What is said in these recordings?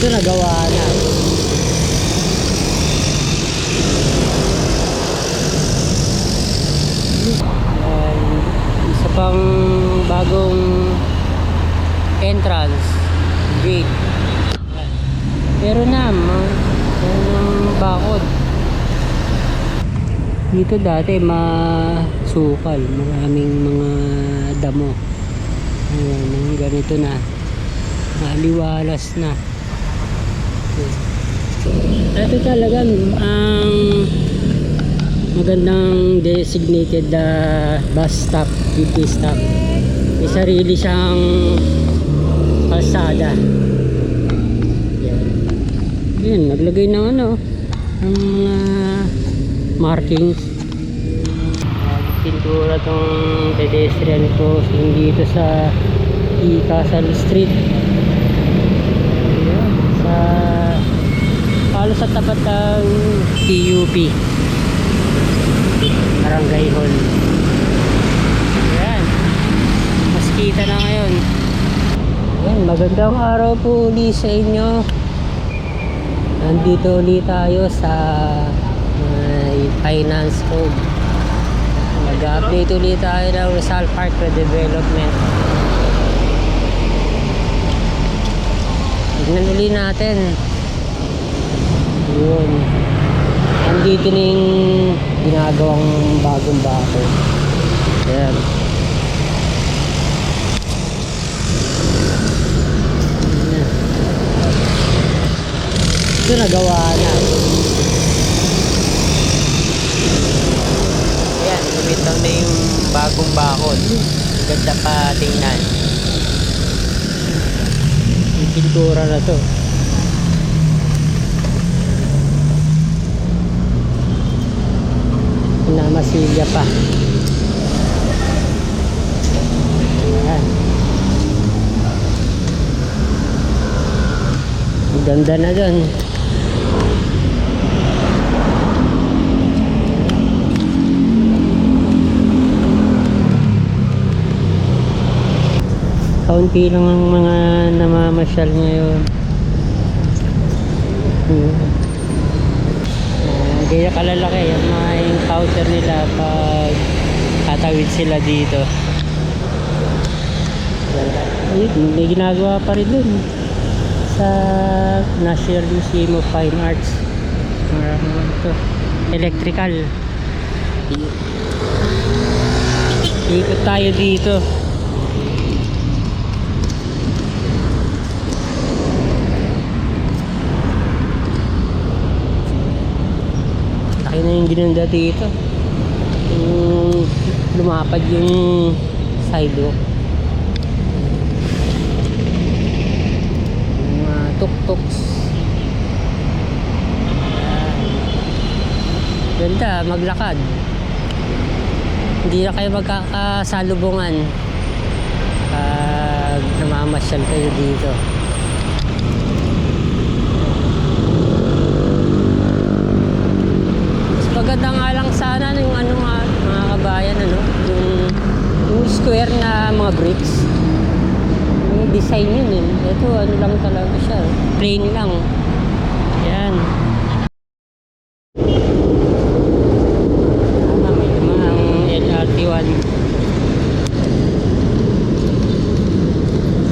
Ito nagawa na. Ayan, isa pang bagong entrance gate. Pero na, ang bakod. Dito dati masukal, maraming mga damo. Ayan, ganito na. Maliwalas na. Ito talaga ang magandang designated na bus stop, BP stop. May sarili siyang kalsada. Yan. Yan, naglagay ng ano, ng mga markings. Uh, pintura tong pedestrian crossing dito sa Ikasal Street. Ayan, sa halos sa tapat ng TUP. Barangay Hall. Ayan. Mas kita na ngayon. Ayan, magandang araw po ulit sa inyo. Nandito ulit tayo sa may finance code. Nag-update ulit tayo ng Rizal Park Redevelopment. Tignan ulit natin. Yun. Andito na yung ginagawang bagong bako. Ayan. Ayan. Ito nagawa na. Ayan, lumitaw na yung bagong bakod. Ganda pa tingnan. Yung pintura na to. Pinamasilya pa. Ayan. Ang ganda na dun. Kaunti lang ang mga namamasyal ngayon. Hmm. Uh, gaya kalalaki yung mga encounter nila pag tatawid sila dito. Ayun, may ginagawa pa rin dun sa National Museum of Fine Arts. Marami ito. Electrical. Ikot tayo dito. Na yung ginanda dito. Yung lumapad yung sidewalk. Yung mga tuk-tuks. Ganda, maglakad. Hindi na kayo magkakasalubungan pag namamasyal kayo dito. Mas maganda nga lang sana yung ano nga, mga kabayan, ano, yung, yung square na mga bricks. Yung design yun eh. Ito, ano lang talaga siya. Plain lang. Yan. Tama, may dumaan LRT1.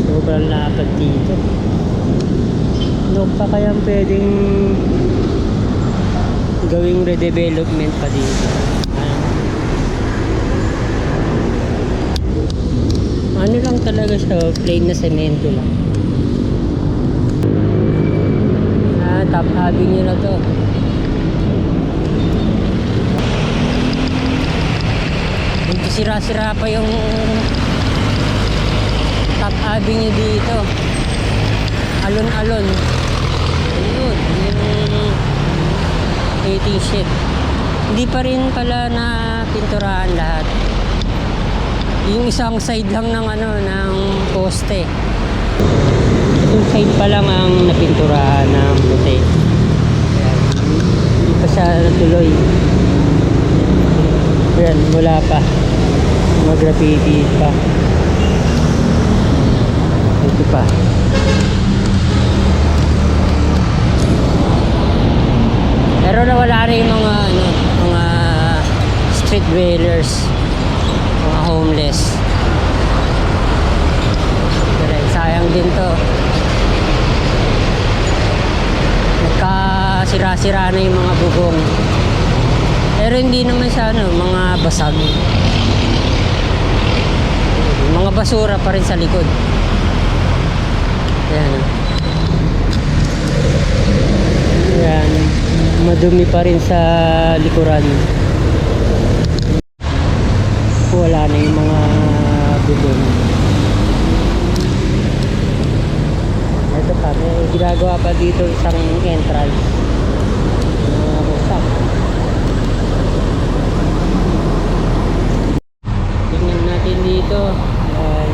Sobrang lapad dito. Ano pa kaya pwedeng gawing redevelopment pa dito. Ano lang talaga siya, plain na semento lang. Ah, top avenue na to. Medyo sira-sira pa yung top avenue dito. Alon-alon. Ayun, yung 18 sheet. Hindi pa rin pala na pinturahan lahat. Yung isang side lang ng ano ng poste. Itong side pa lang ang napinturahan ng puti. Hindi pa siya natuloy. Ayan, wala pa. Mga graffiti pa. Ito pa. Pero nawala na yung mga ano, mga street dwellers, mga homeless. Pero sayang din to. Nagkasira-sira na yung mga bubong. Pero hindi naman siya ano, mga basag. Mga basura pa rin sa likod. Ayan. Ayan. Madumi pa rin sa likuran. Wala na yung mga bubong. Ito pa, may ginagawa pa dito isang entrance. Mga busak. Tingnan natin dito. Ayan,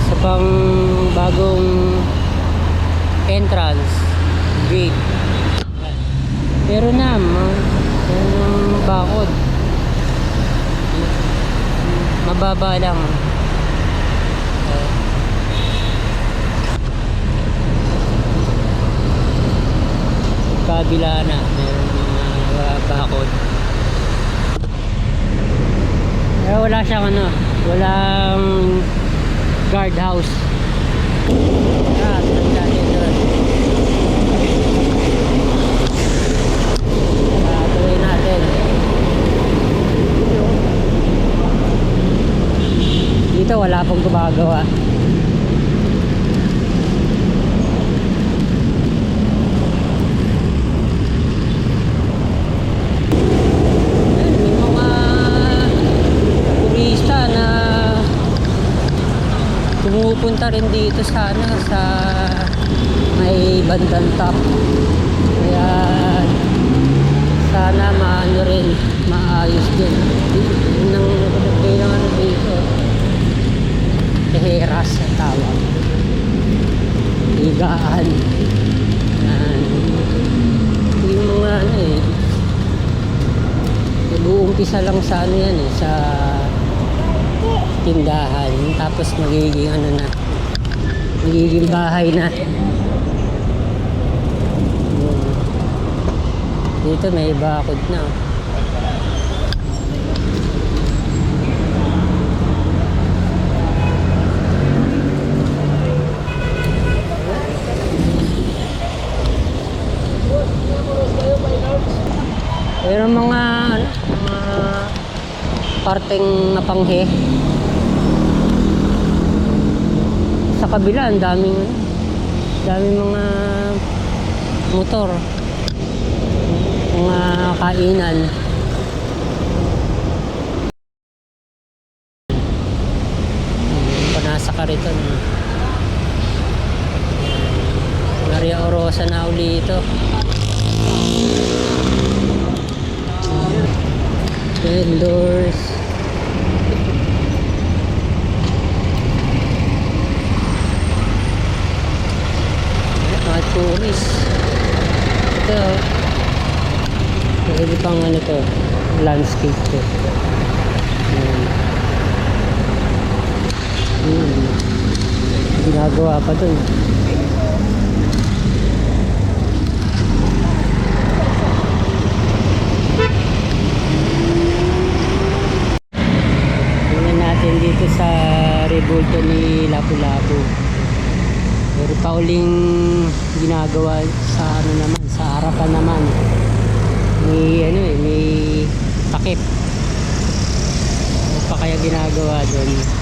isa pang bagong entrance gate. Pero na, ma- yung bakod. Mababa lang. Kabila na, meron mga bakod. Kaya wala siyang ano, walang guardhouse. Ah, tanda din doon. Ah, tuloy natin. Dito wala pong gumagawa. Pumupunta rin dito sa ano, sa may bandang top. Kaya sana maano rin, maayos din. Yun ang nakalagay ng ano dito. Teheras ang tawag. Higaan. Yan. Yung mga ano eh, nag-uumpisa lang sa ano yan eh, sa tindahan. Tapos magiging ano na, magiging bahay na. Dito may bakod na. oh. Pero mga ano, mga parteng napanghe. Sa kabila, ang daming daming mga motor. Mga kainan. Panasa ka rito. No? Maria Orosa na uli ito. Vendors. Mga tourist. Ito. Pwede pang ano to. Landscape to. Ayan. Hmm. Ginagawa pa dun. Tingnan natin dito sa rebulto ni Lapu-Lapu. Pero pa uling ginagawa sa ano naman, sa harapan naman. May ano eh, may takip. Ano pa kaya ginagawa doon?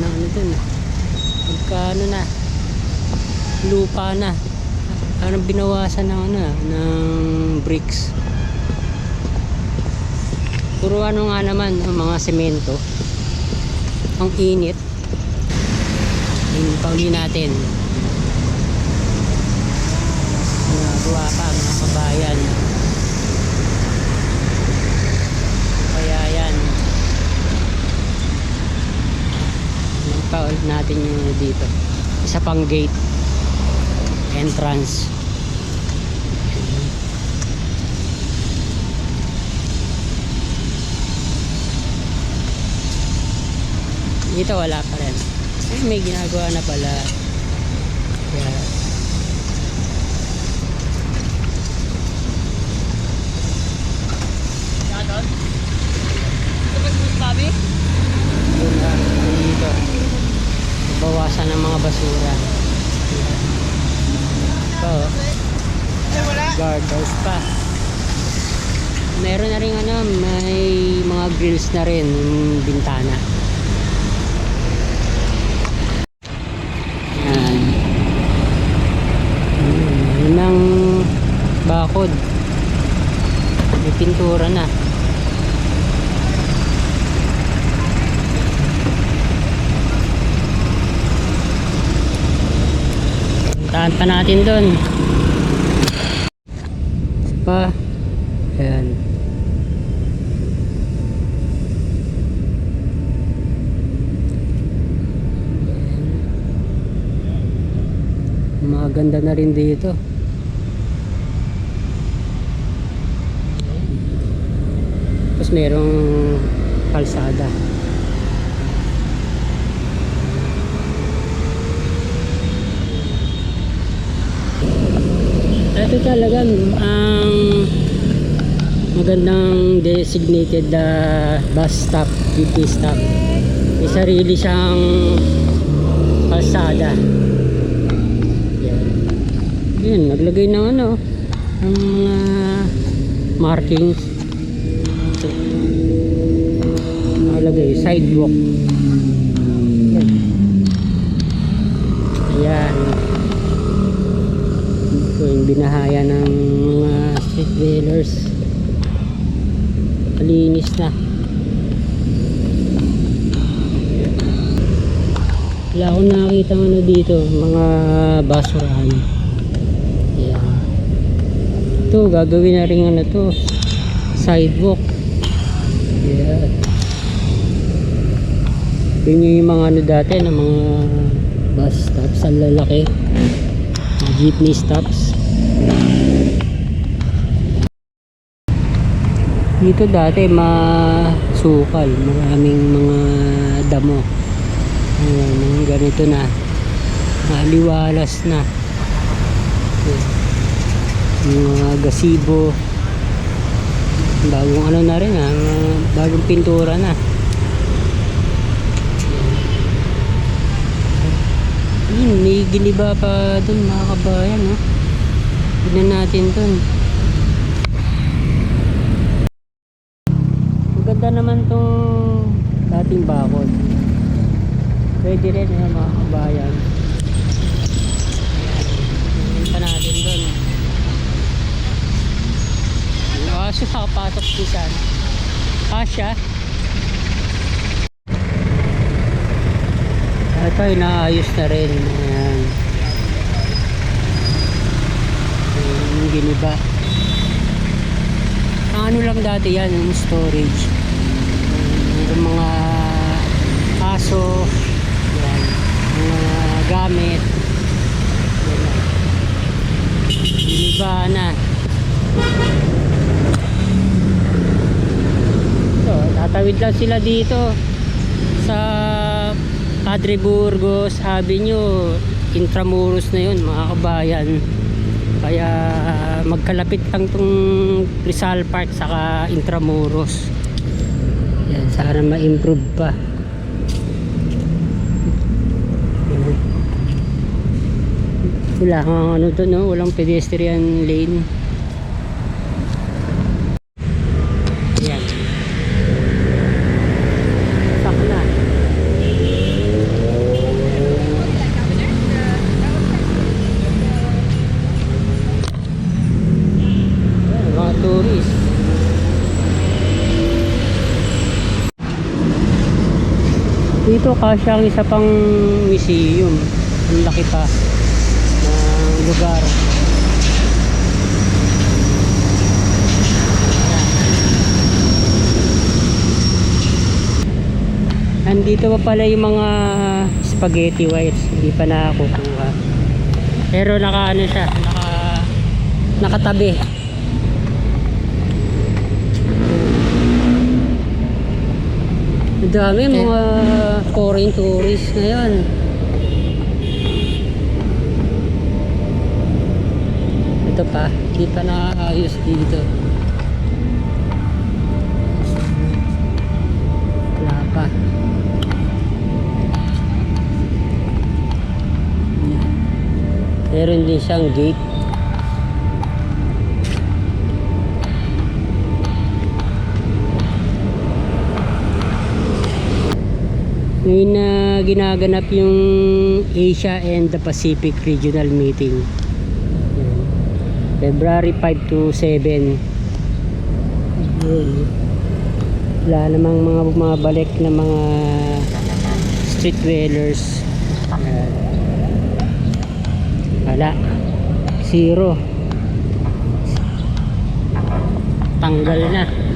Na ano doon. Magkano na? Lupa na. Parang binawasan ng ano, ng bricks. Puro ano nga naman, ang mga semento. Ang init. Yung pauli natin. Ginagawa pa mga kabayan. Kaya yan. Pauli natin yung ano dito. Isa pang gate. Entrance. Dito wala pa rin. Eh, may ginagawa na pala. Kaya, yun na, dito. Bawasan ng mga basura. Ito. Guardhouse pa. Meron na rin ano, may mga grills na rin yung bintana. Yan. Yun ang bakod. May pintura na. Puntahan pa natin doon. Pa. Ayan. Maganda na rin dito. Tapos merong kalsada. Ito talaga ang magandang designated na bus stop, BP stop. May sarili siyang kalsada. Yan. Yan, naglagay ng ano, ng mga markings. Nakalagay, sidewalk. Yan. Ayan. Ito yung binahaya ng mga street dwellers. Malinis na. Wala akong nakakita ano dito, mga basurahan. Ayan. Ito, gagawin na rin ano to, sidewalk. Ayan. Yun yung mga ano dati na mga bus stops, ang lalaki. Jeepney stops. Dito dati masukal, maraming mga damo. Ayan, ganito na. Maliwalas na. Mga gasibo. Bagong ano na rin ha, mga bagong pintura na. Yun, may giniba pa dun mga kabayan, no? Tignan natin dun. Maganda naman tong dating bakod. Pwede rin, eh, mga kabayan. Punta natin dun. Kaso nakapasok di saan. Kasya. Ito inaayos na rin. Ayan. Yung giniba. Ano lang dati yan, yung storage. Mga aso, yan, mga gamit. Yan. Giniba na. Ito, tatawid lang sila dito sa Padre Burgos Avenue Intramuros na yun mga kabayan kaya magkalapit lang tong Rizal Park saka Intramuros sana ma-improve pa. Wala kang ano to no? Walang pedestrian lane Dito kasi ang isa pang museum. Ang laki pa ng lugar. Nandito pa pala yung mga spaghetti wires. Hindi pa nakakukuha. Pero naka ano siya, naka nakatabi. Ang dami mga foreign tourists ngayon. Ito pa, di pa nakaayos dito. Wala pa. Meron din siyang gate. Ngayon na ginaganap yung Asia and the Pacific Regional Meeting. February 5 to 7. Ayun. Wala namang mga bumabalik na mga street dwellers. Wala. Zero. Tanggal na.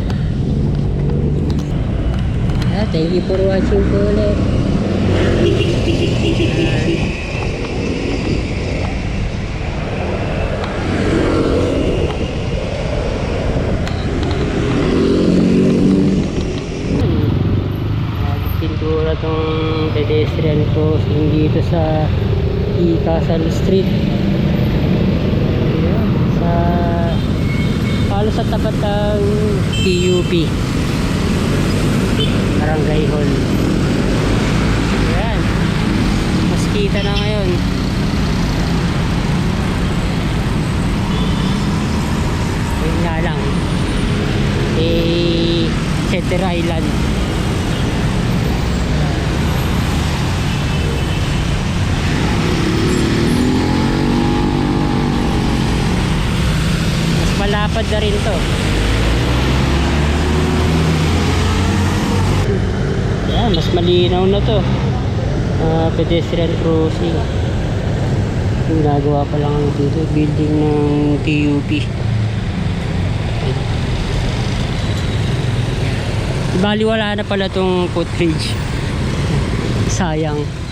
Ah, thank you for watching po ulit. Tong pedestrian crossing dito sa Ikasal Street. Sa halos sa tapat ng PUP. Barangay Hall. Ayan. Mas kita na ngayon. Ayun nga lang. Eh, Cedar Island. Mas malapad na rin to. Yan, mas malinaw na to. Ah, pedestrian crossing. Yung gagawa pa lang dito, building ng TUP. Bali wala na pala tong footbridge. Sayang.